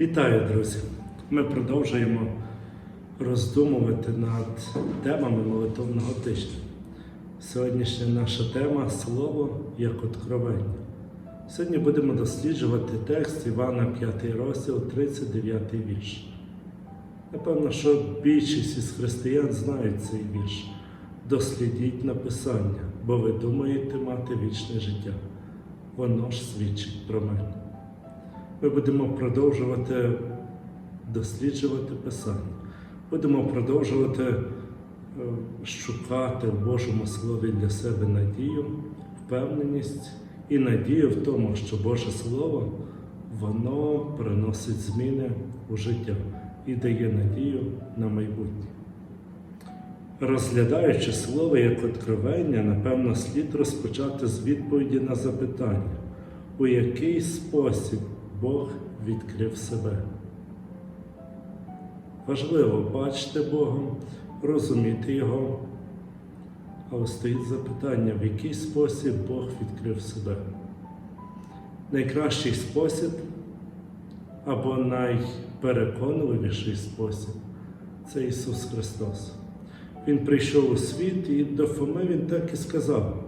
Вітаю, друзі! Ми продовжуємо роздумувати над темами молитовного тижня. Сьогоднішня наша тема Слово як откровення. Сьогодні будемо досліджувати текст Івана 5 розділ, 39 вірш. Напевно, що більшість із християн знають цей вірш. Дослідіть написання, бо ви думаєте мати вічне життя. Воно ж свідчить про мене. Ми будемо продовжувати досліджувати Писання. Будемо продовжувати е, шукати в Божому Слові для себе надію, впевненість і надію в тому, що Боже Слово воно приносить зміни у життя і дає надію на майбутнє. Розглядаючи слово як откровення, напевно, слід розпочати з відповіді на запитання, у який спосіб Бог відкрив себе. Важливо бачити Бога, розуміти Його, але стоїть запитання, в який спосіб Бог відкрив себе. Найкращий спосіб або найпереконливіший спосіб це Ісус Христос. Він прийшов у світ і до Фоми Він так і сказав: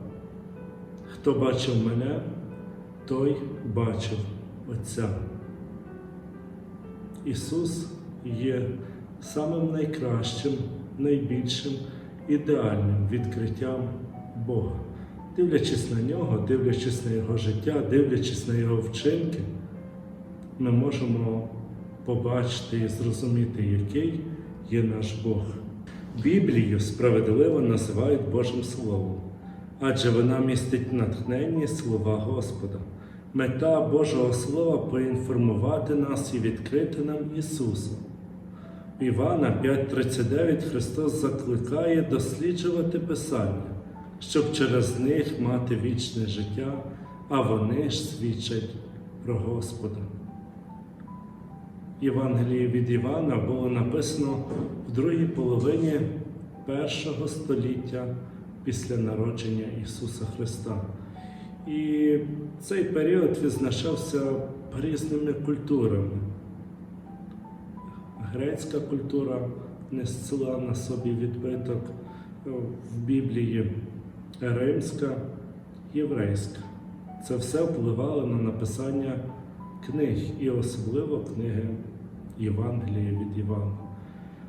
хто бачив мене, той бачив Отця. Ісус є самим найкращим, найбільшим, ідеальним відкриттям Бога. Дивлячись на нього, дивлячись на Його життя, дивлячись на Його вчинки, ми можемо побачити і зрозуміти, який є наш Бог. Біблію справедливо називають Божим Словом, адже вона містить натхненні слова Господа. Мета Божого Слова поінформувати нас і відкрити нам Ісуса. Івана 5:39 Христос закликає досліджувати Писання, щоб через них мати вічне життя, а вони ж свідчать про Господа. Євангеліє від Івана було написано в другій половині першого століття після народження Ісуса Христа. І цей період відзначався різними культурами. Грецька культура несла на собі відбиток в Біблії, римська, єврейська. Це все впливало на написання книг і особливо книги Євангелія від Івана.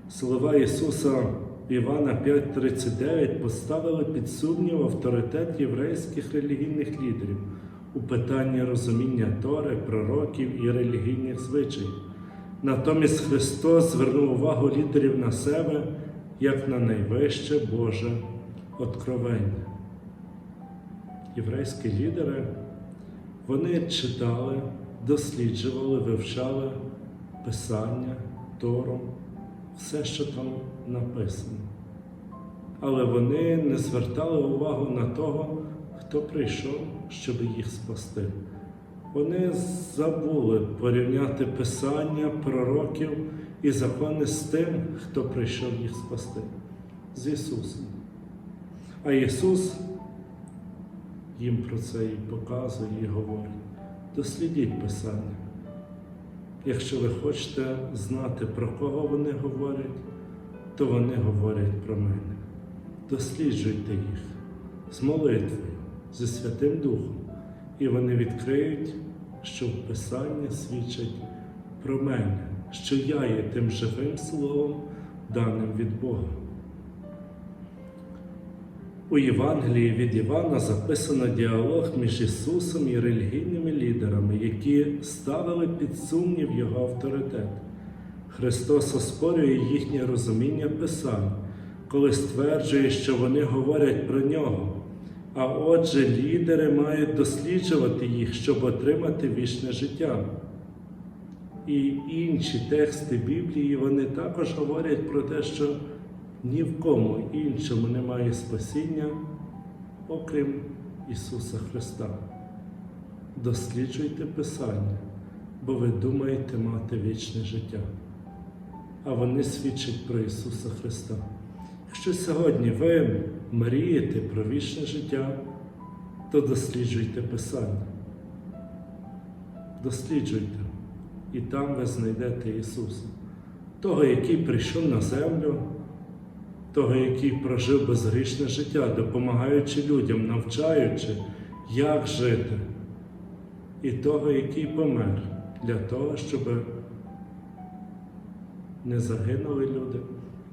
Слова Ісуса Івана 5:39 поставили під сумнів авторитет єврейських релігійних лідерів у питанні розуміння Тори, пророків і релігійних звичаїв. Натомість Христос звернув увагу лідерів на себе як на найвище Боже откровення. Єврейські лідери вони читали, досліджували, вивчали Писання, Тору, все, що там написано. Але вони не звертали увагу на того, хто прийшов, щоб їх спасти. Вони забули порівняти Писання, пророків і закони з тим, хто прийшов їх спасти, з Ісусом. А Ісус їм про це і показує, і говорить. Дослідіть Писання. Якщо ви хочете знати, про кого вони говорять, то вони говорять про мене. Досліджуйте їх з молитвою, зі Святим Духом, і вони відкриють, що в Писання свідчать про мене, що я є тим живим словом, даним від Бога. У Євангелії від Івана записано діалог між Ісусом і релігійними лідерами, які ставили під сумнів Його авторитет. Христос оспорює їхнє розуміння Писань, коли стверджує, що вони говорять про нього. А отже, лідери мають досліджувати їх, щоб отримати вічне життя. І інші тексти Біблії вони також говорять про те, що ні в кому іншому немає спасіння, окрім Ісуса Христа. Досліджуйте Писання, бо ви думаєте мати вічне життя. А вони свідчать про Ісуса Христа. Якщо сьогодні ви мрієте про вічне життя, то досліджуйте Писання. Досліджуйте. і там ви знайдете Ісуса, того, який прийшов на землю, того, який прожив безгрішне життя, допомагаючи людям, навчаючи, як жити, і того, який помер для того, щоб не загинули люди,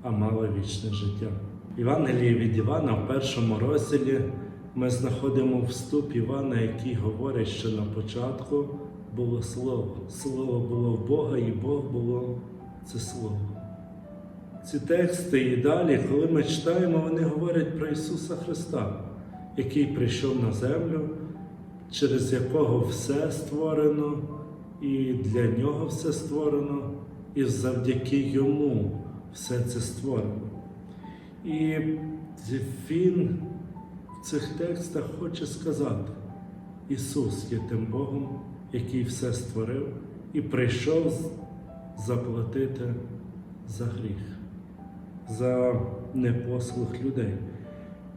а мали вічне життя. Євангеліє від Івана в першому розділі ми знаходимо вступ Івана, який говорить, що на початку було Слово. Слово було в Бога, і Бог було це Слово. Ці тексти і далі, коли ми читаємо, вони говорять про Ісуса Христа, який прийшов на землю, через якого все створено, і для нього все створено, і завдяки йому все це створено. І він в цих текстах хоче сказати: Ісус є тим Богом, який все створив і прийшов заплатити за гріх, за непослух людей.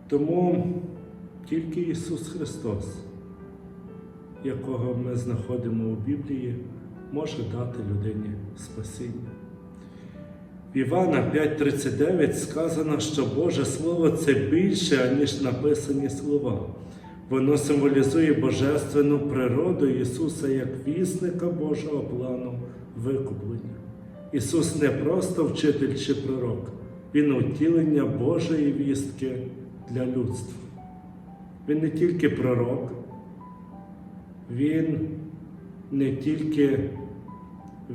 Тому тільки Ісус Христос, якого ми знаходимо у Біблії, може дати людині спасіння. В Івана 5:39 сказано, що Боже Слово це більше, ніж написані слова. Воно символізує божественну природу Ісуса як вісника Божого плану викуплення. Ісус не просто вчитель чи пророк, Він утілення Божої вістки для людства. Він не тільки пророк, Він не тільки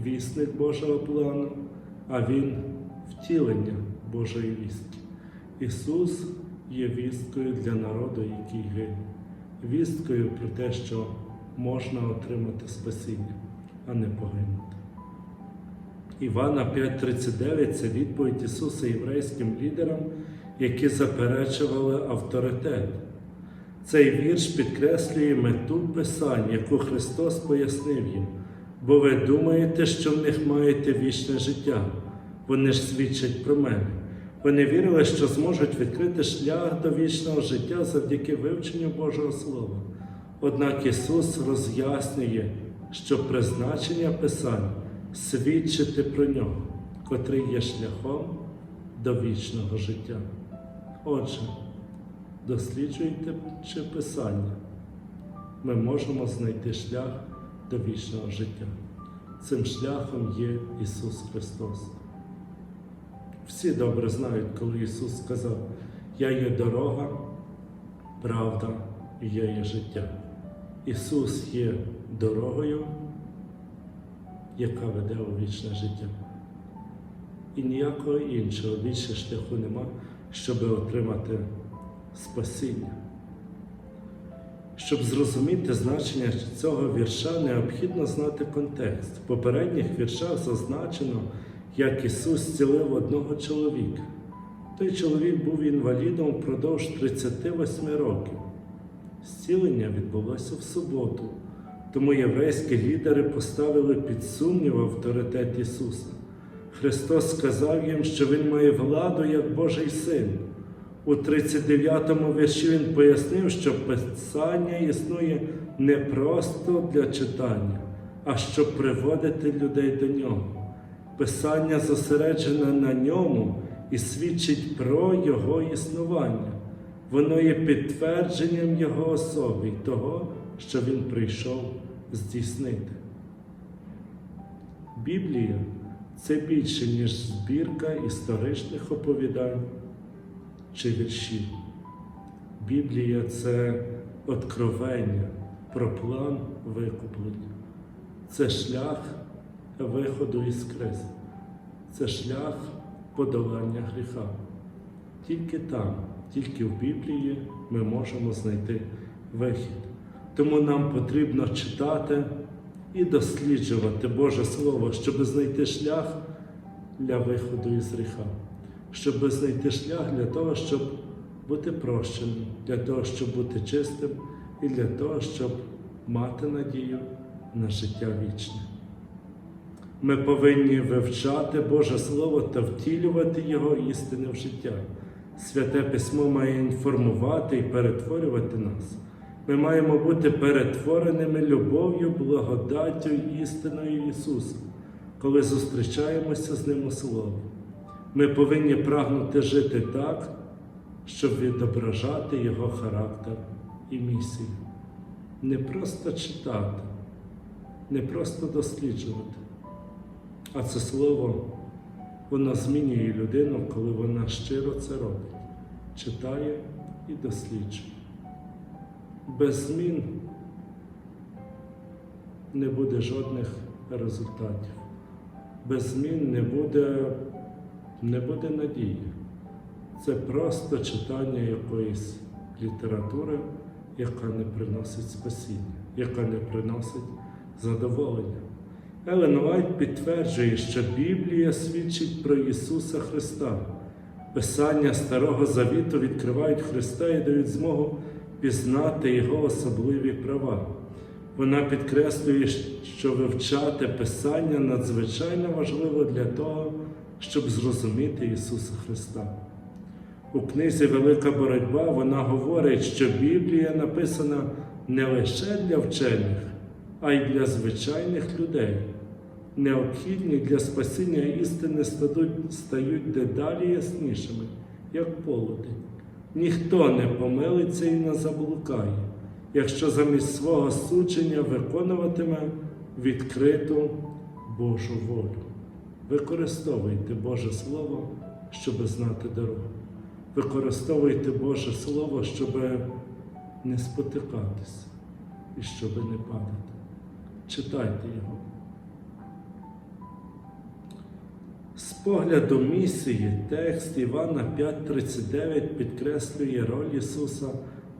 вісник Божого плану, а Він втілення Божої вістки. Ісус є вісткою для народу, який гине, вісткою про те, що можна отримати спасіння, а не погинути. Івана 5:39 це відповідь Ісуса єврейським лідерам, які заперечували авторитет. Цей вірш підкреслює мету Писань, яку Христос пояснив їм. Бо ви думаєте, що в них маєте вічне життя. Вони ж свідчать про мене. Вони вірили, що зможуть відкрити шлях до вічного життя завдяки вивченню Божого Слова. Однак Ісус роз'яснює, що призначення Писань свідчити про нього, котрий є шляхом до вічного життя. Отже, досліджуйте чи Писання, ми можемо знайти шлях до вічного життя. Цим шляхом є Ісус Христос. Всі добре знають, коли Ісус сказав, Я є дорога, правда і я є життя. Ісус є дорогою, яка веде у вічне життя. І ніякого іншого більше шляху нема, щоб отримати спасіння. Щоб зрозуміти значення цього вірша, необхідно знати контекст. В попередніх віршах зазначено, як Ісус зцілив одного чоловіка. Той чоловік був інвалідом впродовж 38 років. Зцілення відбулося в суботу, тому єврейські лідери поставили під сумнів авторитет Ісуса. Христос сказав їм, що Він має владу як Божий син. У 39-му вірші він пояснив, що Писання існує не просто для читання, а щоб приводити людей до нього. Писання зосереджене на ньому і свідчить про Його існування. Воно є підтвердженням Його особи і того, що Він прийшов здійснити. Біблія це більше, ніж збірка історичних оповідань чи вірші. Біблія це откровення про план викуплення. Це шлях виходу із кризи. Це шлях подолання гріха. Тільки там, тільки в Біблії ми можемо знайти вихід. Тому нам потрібно читати і досліджувати Боже Слово, щоб знайти шлях для виходу із гріха щоб знайти шлях для того, щоб бути прощеним, для того, щоб бути чистим і для того, щоб мати надію на життя вічне. Ми повинні вивчати Боже Слово та втілювати Його істини в життя. Святе письмо має інформувати і перетворювати нас. Ми маємо бути перетвореними любов'ю, благодаттю істиною Ісуса, коли зустрічаємося з Ним у слові. Ми повинні прагнути жити так, щоб відображати Його характер і місію. Не просто читати, не просто досліджувати, а це слово воно змінює людину, коли вона щиро це робить, читає і досліджує. Без змін не буде жодних результатів. Без змін не буде, не буде надії. Це просто читання якоїсь літератури, яка не приносить спасіння, яка не приносить задоволення. Елен Вайт підтверджує, що Біблія свідчить про Ісуса Христа. Писання Старого Завіту відкривають Христа і дають змогу пізнати Його особливі права. Вона підкреслює, що вивчати Писання надзвичайно важливо для того, щоб зрозуміти Ісуса Христа. У книзі Велика боротьба вона говорить, що Біблія написана не лише для вчених, а й для звичайних людей. Необхідні для спасіння істини стають, дедалі яснішими, як полудень. Ніхто не помилиться і не заблукає, якщо замість свого судження виконуватиме відкриту Божу волю. Використовуйте Боже Слово, щоб знати дорогу. Використовуйте Боже Слово, щоб не спотикатися і щоб не падати. Читайте його. З погляду місії текст Івана 5.39 підкреслює роль Ісуса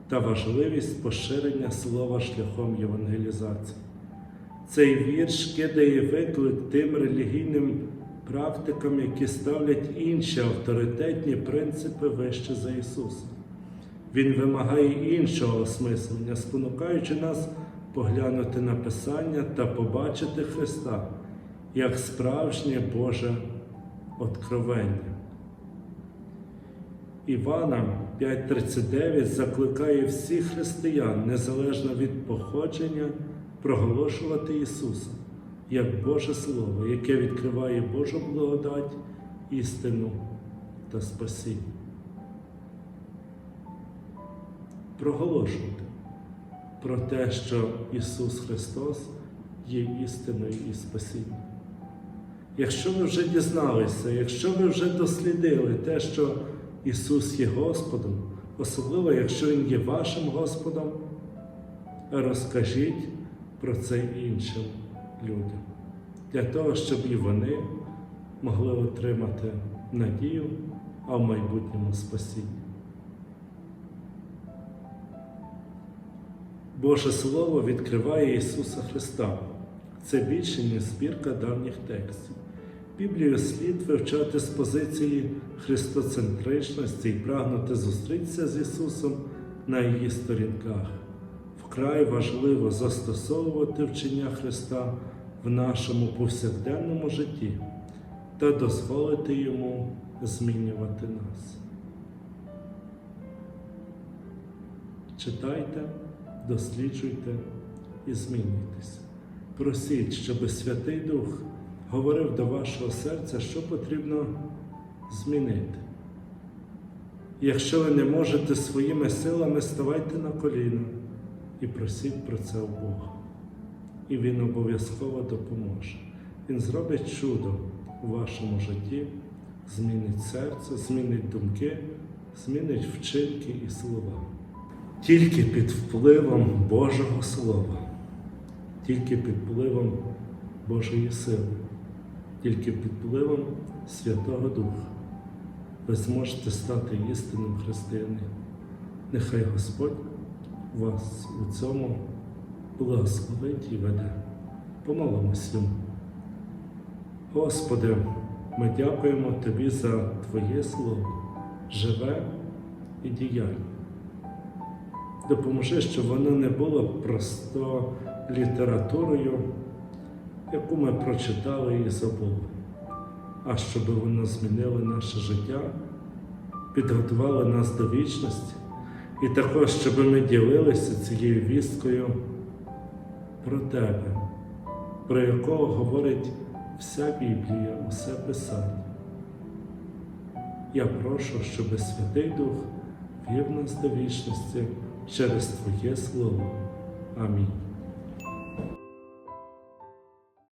та важливість поширення слова шляхом євангелізації. Цей вірш кидає виклик тим релігійним практикам, які ставлять інші авторитетні принципи вище за Ісуса. Він вимагає іншого осмислення, спонукаючи нас поглянути на Писання та побачити Христа як справжнє Боже откровення. Івана 5:39 закликає всіх християн, незалежно від походження, проголошувати Ісуса як Боже Слово, яке відкриває Божу благодать, істину та спасіння. Проголошувати про те, що Ісус Христос є істиною і спасінням. Якщо ви вже дізналися, якщо ви вже дослідили те, що Ісус є Господом, особливо якщо Він є вашим Господом, розкажіть про це іншим людям, для того, щоб і вони могли отримати надію, а в майбутньому спасіння. Боже Слово відкриває Ісуса Христа. Це більше, ніж збірка давніх текстів. Біблію слід вивчати з позиції христоцентричності і прагнути зустрітися з Ісусом на її сторінках. Вкрай важливо застосовувати вчення Христа в нашому повсякденному житті та дозволити Йому змінювати нас. Читайте, досліджуйте і змінюйтеся. Просіть, щоб Святий Дух говорив до вашого серця, що потрібно змінити. Якщо ви не можете своїми силами, ставайте на коліна і просіть про це у Бога. І Він обов'язково допоможе. Він зробить чудо у вашому житті, змінить серце, змінить думки, змінить вчинки і слова. Тільки під впливом Божого Слова, тільки під впливом Божої сили, тільки під впливом Святого Духа ви зможете стати істинним християнином. Нехай Господь вас у цьому благословить і веде. Помолимось йому. Господи, ми дякуємо Тобі за Твоє Слово, живе і діяльне. Допоможи, щоб воно не було просто літературою, яку ми прочитали і забули, а щоб воно змінило наше життя, підготувало нас до вічності, І також, щоб ми ділилися цією вісткою про тебе, про якого говорить вся Біблія, усе Писання. Я прошу, щоб Святий Дух вів нас до вічності через Твоє Слово. Амінь.